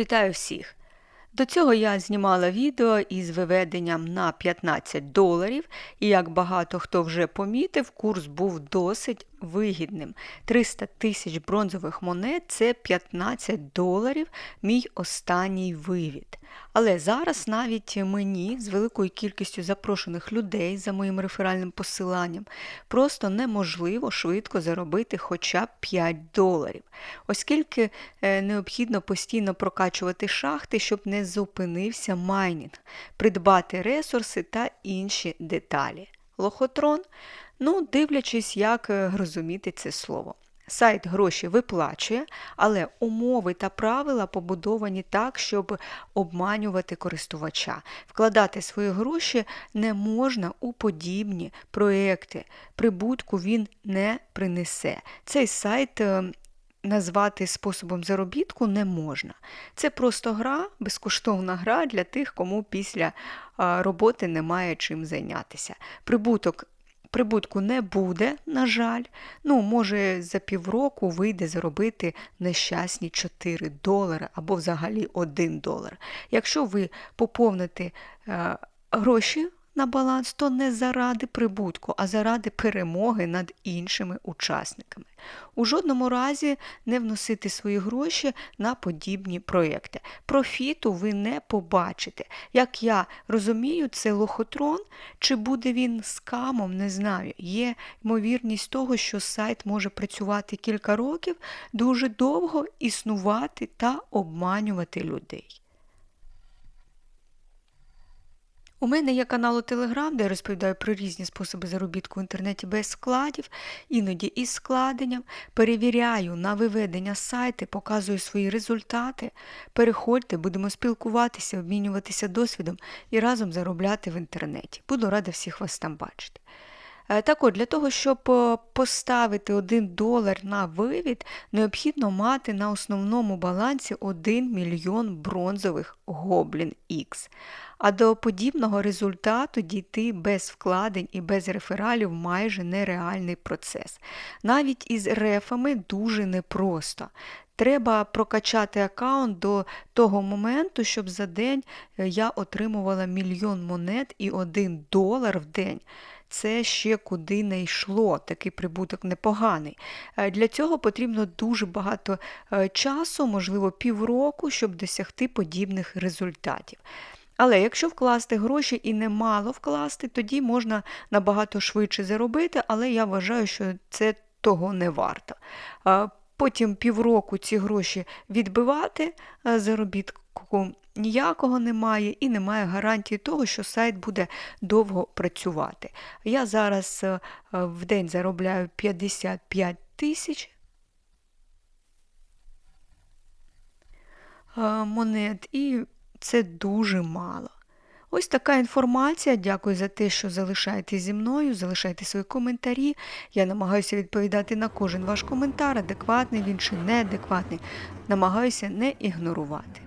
Вітаю всіх! До цього я знімала відео із виведенням на 15 доларів, і як багато хто вже помітив, курс був досить вигідним. 300 тисяч бронзових монет це 15 доларів, мій останній вивід. Але зараз навіть мені з великою кількістю запрошених людей за моїм реферальним посиланням просто неможливо швидко заробити хоча б 5 доларів, оскільки е, необхідно постійно прокачувати шахти, щоб не зупинився майнінг, придбати ресурси та інші деталі. Лохотрон, ну, дивлячись, як е, розуміти це слово. Сайт гроші виплачує, але умови та правила побудовані так, щоб обманювати користувача. Вкладати свої гроші не можна у подібні проекти. Прибутку він не принесе. Цей сайт е, назвати способом заробітку не можна. Це просто гра, безкоштовна гра для тих, кому після роботи немає чим зайнятися. Прибуток Прибутку не буде, на жаль. Ну, може, за півроку вийде заробити нещасні 4 долари або взагалі 1 долар. Якщо ви поповните е, гроші на баланс, то не заради прибутку, а заради перемоги над іншими учасниками. У жодному разі не вносити свої гроші на подібні проекти. Профіту ви не побачите. Як я розумію, це лохотрон, чи буде він скамом, не знаю. Є ймовірність того, що сайт може працювати кілька років, дуже довго існувати та обманювати людей. У мене є канал у Телеграм, де я розповідаю про різні способи заробітку в інтернеті без складів, іноді із складенням. Перевіряю на виведення сайти, показую свої результати. Переходьте, будемо спілкуватися, обмінюватися досвідом і разом заробляти в інтернеті. Буду рада всіх вас там бачити. Е, так от, для того, щоб е, поставити 1 долар на вивід, необхідно мати на основному балансі 1 мільйон бронзових Гоблін X. А до подібного результату дійти без вкладень і без рефералів майже нереальний процес. Навіть із рефами дуже непросто. Треба прокачати аккаунт до того моменту, щоб за день е, я отримувала мільйон монет і 1 долар в день це ще куди не йшло, такий прибуток непоганий. Е, для цього потрібно дуже багато е, часу, можливо, півроку, щоб досягти подібних результатів. Але якщо вкласти гроші і немало вкласти, тоді можна набагато швидше заробити, але я вважаю, що це того не варто. Е, потім півроку ці гроші відбивати заробітку ніякого немає і немає гарантії того, що сайт буде довго працювати. Я зараз е, в день заробляю 55 тисяч е, монет, і це дуже мало. Ось така інформація. Дякую за те, що залишаєтесь зі мною, залишайте свої коментарі. Я намагаюся відповідати на кожен ваш коментар, адекватний він чи неадекватний. Намагаюся не ігнорувати.